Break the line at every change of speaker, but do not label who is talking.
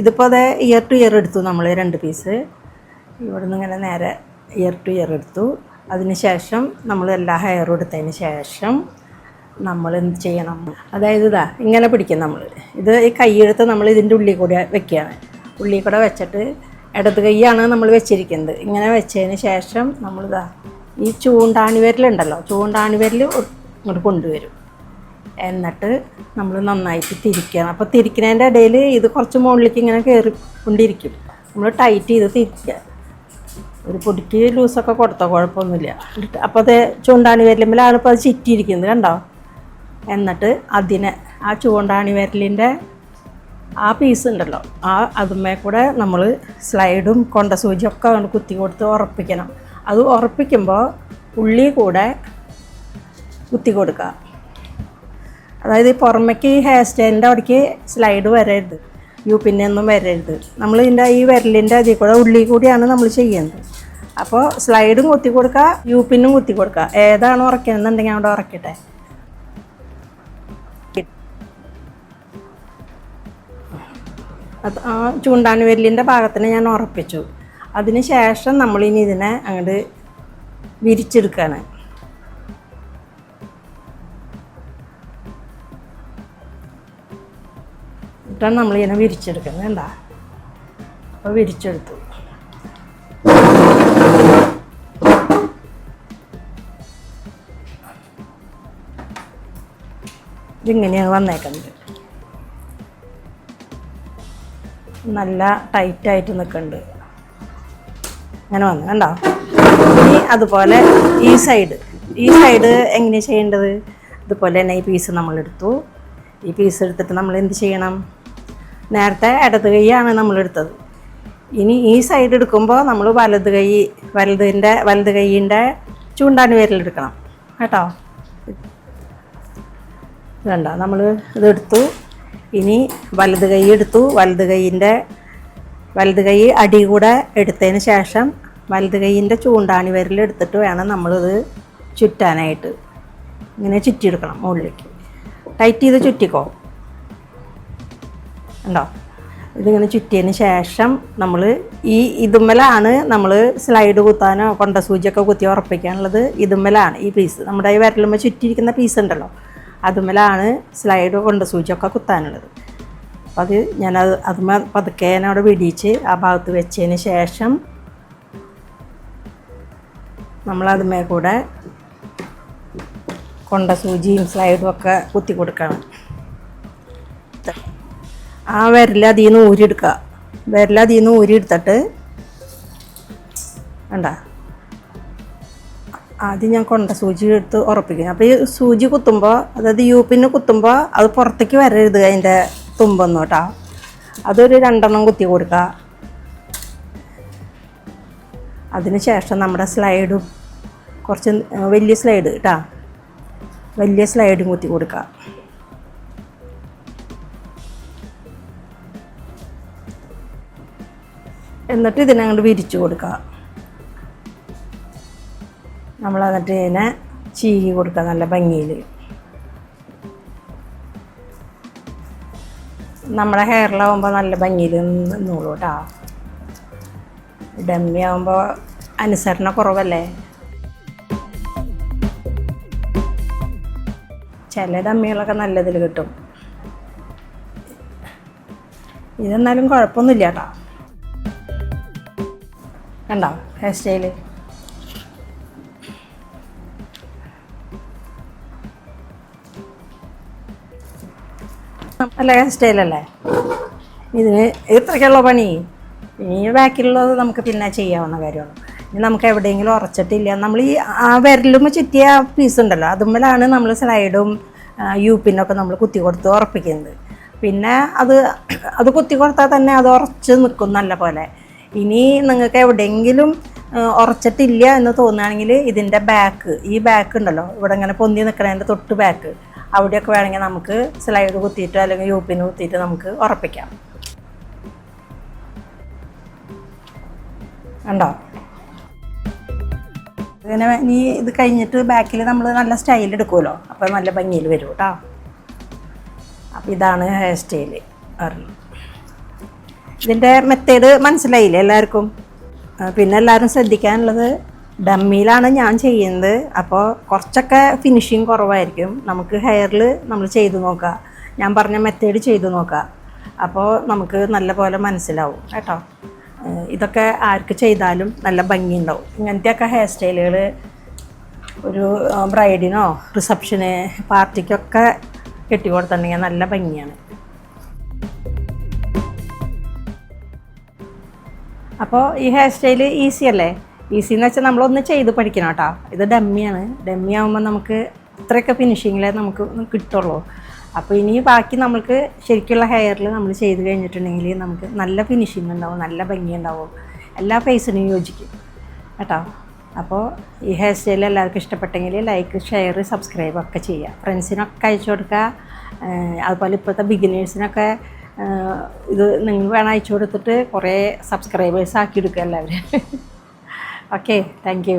ഇതിപ്പോൾ അതേ year two year എടുത്തു നമ്മൾ രണ്ട് പീസ് ഇവിടുന്ന് ഇങ്ങനെ നേരെ ഇയർ ടു ഇയർ എടുത്തു. അതിന് ശേഷം നമ്മൾ എല്ലാ ഹെയറും എടുത്തതിന് ശേഷം നമ്മൾ എന്ത് ചെയ്യണം? അതായത് ഇതാ ഇങ്ങനെ പിടിക്കും നമ്മൾ ഇത് ഈ കൈയെടുത്ത് നമ്മൾ ഇതിന്റെ ഉള്ളിൽ കൂടെ വെക്കുകയാണ്. ഉള്ളിൽ കൂടെ വെച്ചിട്ട് ഇടത് കൈയാണ് നമ്മൾ വെച്ചിരിക്കുന്നത്. ഇങ്ങനെ വെച്ചതിന് ശേഷം നമ്മളിതാ ഈ ചൂണ്ടാണി വിരലുണ്ടല്ലോ ചൂണ്ടാണി വിരൽ ഇങ്ങോട്ട് കൊണ്ടുവരും. എന്നിട്ട് നമ്മൾ നന്നായിട്ട് തിരിക്കണം. അപ്പോൾ തിരിക്കുന്നതിന്റെ ഇടയിൽ ഇത് കുറച്ച് മുകളിലേക്ക് ഇങ്ങനെ കയറി കൊണ്ടിരിക്കും നമ്മൾ ടൈറ്റ് ചെയ്ത് തിരിക്കുക. ഒരു പൊടിക്ക് ലൂസൊക്കെ കൊടുത്തോ കുഴപ്പമൊന്നുമില്ല. അപ്പോൾ അത് ചൂണ്ടാണി വിരലുമ്പിലാണ് ഇപ്പോൾ അത് ചിറ്റിയിരിക്കുന്നത് കണ്ടോ? എന്നിട്ട് അതിനെ ആ ചൂണ്ടാണി വിരലിന്റെ ആ പീസ് ഉണ്ടല്ലോ. ആ അതുമേ കൂടെ നമ്മൾ സ്ലൈഡും കൊണ്ട സൂചിയൊക്കെ കുത്തി കൊടുത്ത് ഉറപ്പിക്കണം. അത് ഉറപ്പിക്കുമ്പോൾ ഉള്ളി കൂടെ കുത്തി കൊടുക്കുക. അതായത് ഈ പുറമേക്ക് ഈ ഹെയർ സ്റ്റൈലിന്റെ അവിടേക്ക് സ്ലൈഡ് വരരുത്. യു പിന്നെ ഒന്നും വരരുത്. നമ്മൾ ഇതിന്റെ ഈ വിരലിന്റെ അതിൽ കൂടെ ഉള്ളിൽ കൂടിയാണ് നമ്മൾ ചെയ്യുന്നത്. അപ്പോൾ സ്ലൈഡും കുത്തി കൊടുക്കുക യു പിന്നും കുത്തി കൊടുക്കുക ഏതാണ് ഉറക്കണമെന്നുണ്ടെങ്കിൽ അവിടെ ഉറക്കട്ടെ. ആ ചൂണ്ടാണി വിരലിന്റെ ഭാഗത്തിന് ഞാൻ ഉറപ്പിച്ചു. അതിന് ശേഷം നമ്മളിനി ഇതിനെ അങ്ങോട്ട് വിരിച്ചെടുക്കുകയാണ് എന്നിട്ടാണ് നമ്മളിങ്ങനെ വിരിച്ചെടുക്കുന്നത്. എന്താ അപ്പോൾ വിരിച്ചെടുത്തു. ഇതിങ്ങനെയാണ് വന്നേക്കുന്നത്. നല്ല ടൈറ്റായിട്ട് നിൽക്കുന്നുണ്ട് അങ്ങനെ വന്നു കണ്ടോ? ഇനി അതുപോലെ ഈ സൈഡ് ഈ സൈഡ് എങ്ങനെയാണ് ചെയ്യേണ്ടത്? ഇതുപോലെ തന്നെ ഈ പീസ് നമ്മളെടുത്തു. ഈ പീസ് എടുത്തിട്ട് നമ്മൾ എന്ത് ചെയ്യണം? നേരത്തെ ഇടത് കൈയാണ് നമ്മൾ എടുത്തത്. ഇനി ഈ സൈഡ് എടുക്കുമ്പോൾ നമ്മൾ വലത് കൈ വലതിന്റെ വലത് കൈയിന്റെ ചൂണ്ടാൻ വിരലെടുക്കണം കേട്ടോ? വേണ്ട നമ്മൾ ഇതെടുത്തു ഇനി വലത് കൈ എടുത്തു. വലത് കൈയിന്റെ വലത് കൈ അടി കൂടെ എടുത്തതിന് ശേഷം വലത് കൈയിന്റെ ചൂണ്ടാണി വിരൽ എടുത്തിട്ട് വേണം നമ്മളിത് ചുറ്റാനായിട്ട്. ഇങ്ങനെ ചുറ്റിയെടുക്കണം മുകളിലേക്ക്. ടൈറ്റ് ചെയ്ത് ചുറ്റിക്കോ? ഉണ്ടോ? ഇതിങ്ങനെ ചുറ്റിയതിന് ശേഷം നമ്മൾ ഈ ഇതുമ്മലാണ് നമ്മൾ സ്ലൈഡ് കുത്താനോ കൊണ്ട സൂചിയൊക്കെ കുത്തി ഉറപ്പിക്കാനുള്ളത് ഇതുമ്മലാണ്. ഈ പീസ് നമ്മുടെ ഈ വിരലുമ്പോൾ ചുറ്റിയിരിക്കുന്ന പീസ് ഉണ്ടല്ലോ അതുമ്മലാണ് സ്ലൈഡ് കൊണ്ട സൂചിയൊക്കെ കുത്താനുള്ളത്. അപ്പോൾ അത് ഞാനത് അതുമ്മ പതുക്കെ അവിടെ വിടിയിച്ച് ആ ഭാഗത്ത് വെച്ചതിന് ശേഷം നമ്മളതുമേ കൂടെ കൊണ്ട സൂചിയും സ്ലൈഡും ഒക്കെ കുത്തി കൊടുക്കണം. ആ വിരൽ അതിൽ നിന്ന് ഊരിയെടുക്കുക. വിരൽ നിന്ന് ഊരിയെടുത്തിട്ട് വേണ്ട ആദ്യം ഞാൻ കൊണ്ട സൂചി എടുത്ത് ഉറപ്പിക്കും. അപ്പോൾ ഈ സൂചി കുത്തുമ്പോൾ അതായത് യു പിന്ന് കുത്തുമ്പോൾ അത് പുറത്തേക്ക് വരരുത് അതിന്റെ തുമ്പൊന്നും കേട്ടോ. അതൊരു രണ്ടെണ്ണം കുത്തി കൊടുക്കുക. അതിന് ശേഷം നമ്മുടെ സ്ലൈഡും കുറച്ച് വലിയ സ്ലൈഡ് കേട്ടോ? വലിയ സ്ലൈഡും കുത്തി കൊടുക്കുക. എന്നിട്ട് ഇതിനെ അങ്ങോട്ട് വിരിച്ചു കൊടുക്കുക. നമ്മൾ എന്നിട്ട് ഇതിനെ ചീകി കൊടുക്കുക നല്ല ഭംഗിയിൽ നമ്മുടെ ഹെയറിലാവുമ്പോൾ നല്ല ഭംഗിയിൽ നിന്നോളൂ കേട്ടോ ഡമ്മി ആവുമ്പോൾ അനുസരണ കുറവല്ലേ? ചില ഡമ്മികളൊക്കെ നല്ലതിൽ കിട്ടും. ഇതെന്നാലും കുഴപ്പമൊന്നുമില്ല കേട്ടോ കണ്ടോ? ഹെയർ സ്റ്റൈൽ നല്ല ഹെയർ സ്റ്റൈലല്ലേ ഇതിന് ഇത്രയ്ക്കുള്ള പണി. ഇനി ബാക്കിലുള്ളത് നമുക്ക് പിന്നെ ചെയ്യാവുന്ന കാര്യമാണ്. ഇനി നമുക്ക് എവിടെയെങ്കിലും ഉറച്ചിട്ടില്ല. നമ്മൾ ഈ ആ വിരലും ചുറ്റിയ പീസ് ഉണ്ടല്ലോ അതുമ്മലാണ് നമ്മൾ സ്ലൈഡും യു പിന്നൊക്കെ നമ്മൾ കുത്തി കൊടുത്ത് ഉറപ്പിക്കുന്നത്. പിന്നെ അത് അത് കുത്തി കൊടുത്താൽ തന്നെ അത് ഉറച്ച് നിൽക്കും നല്ല പോലെ. ഇനി നിങ്ങൾക്ക് എവിടെയെങ്കിലും ഉറച്ചിട്ടില്ല എന്ന് തോന്നുകയാണെങ്കിൽ ഇതിന്റെ ബാക്ക് ഈ ബാക്ക് ഉണ്ടല്ലോ ഇവിടെ ഇങ്ങനെ പൊന്തി നിൽക്കണതിന്റെ തൊട്ട് ബാക്ക് അവിടെയൊക്കെ വേണമെങ്കിൽ നമുക്ക് സ്ലൈഡ് കുത്തിയിട്ടോ അല്ലെങ്കിൽ യു പിന്ന് കുത്തിയിട്ട് നമുക്ക് ഉറപ്പിക്കാം. കണ്ടോ? അങ്ങനെ ഇനി ഇത് കഴിഞ്ഞിട്ട് ബാക്കിൽ നമ്മൾ നല്ല സ്റ്റൈൽ എടുക്കുമല്ലോ. അപ്പോൾ നല്ല ഭംഗിയിൽ വരും കേട്ടോ. അപ്പോൾ ഇതാണ് ഹെയർ സ്റ്റൈൽ അറിഞ്ഞു ഇതിന്റെ മെത്തേഡ് മനസ്സിലായില്ലേ എല്ലാവർക്കും? പിന്നെ എല്ലാവരും ശ്രദ്ധിക്കാനുള്ളത് ഡമ്മിയിലാണ് ഞാൻ ചെയ്യുന്നത്. അപ്പോൾ കുറച്ചൊക്കെ ഫിനിഷിങ് കുറവായിരിക്കും. നമുക്ക് ഹെയറിൽ നമ്മൾ ചെയ്തു നോക്കുക ഞാൻ പറഞ്ഞ മെത്തേഡ് ചെയ്തു നോക്കുക അപ്പോൾ നമുക്ക് നല്ല പോലെ മനസ്സിലാവും കേട്ടോ. ഇതൊക്കെ ആർക്ക് ചെയ്താലും നല്ല ഭംഗിയുണ്ടാവും. ഇങ്ങനത്തെയൊക്കെ ഹെയർ സ്റ്റൈലുകൾ ഒരു ബ്രൈഡിനോ റിസപ്ഷന് പാർട്ടിക്കൊക്കെ കെട്ടിക്കൊടുത്തിട്ടുണ്ടെങ്കിൽ നല്ല ഭംഗിയാണ്. അപ്പോൾ ഈ ഹെയർ സ്റ്റൈൽ ഈസി അല്ലേ? ഈസി എന്ന് വെച്ചാൽ നമ്മളൊന്ന് ചെയ്ത് പഠിക്കണം കേട്ടോ ഇത് ഡമ്മിയാണ് ഡമ്മി ആകുമ്പോൾ നമുക്ക് ഇത്രയൊക്കെ ഫിനിഷിങ്ങിലേ നമുക്ക് കിട്ടുള്ളൂ. അപ്പോൾ ഇനി ബാക്കി നമുക്ക് ശരിക്കുള്ള ഹെയറിൽ നമ്മൾ ചെയ്ത് കഴിഞ്ഞിട്ടുണ്ടെങ്കിൽ നമുക്ക് നല്ല ഫിനിഷിംഗ് ഉണ്ടാവും നല്ല ഭംഗി ഉണ്ടാവും. എല്ലാ ഫേസിനും യോജിക്കും. കേട്ടോ? അപ്പോൾ ഈ ഹെയർ സ്റ്റൈൽ എല്ലാവർക്കും ഇഷ്ടപ്പെട്ടെങ്കിൽ ലൈക്ക് ഷെയർ സബ്സ്ക്രൈബ് ഒക്കെ ചെയ്യുക. ഫ്രണ്ട്സിനൊക്കെ അയച്ചു കൊടുക്കുക. അതുപോലെ ഇപ്പോഴത്തെ ബിഗിനേഴ്സിനൊക്കെ ഇത് നിങ്ങൾ വേണം അയച്ചു കൊടുത്തിട്ട് കുറേ സബ്സ്ക്രൈബേഴ്സ് ആക്കി എടുക്കുക എല്ലാവരും. Okay thank you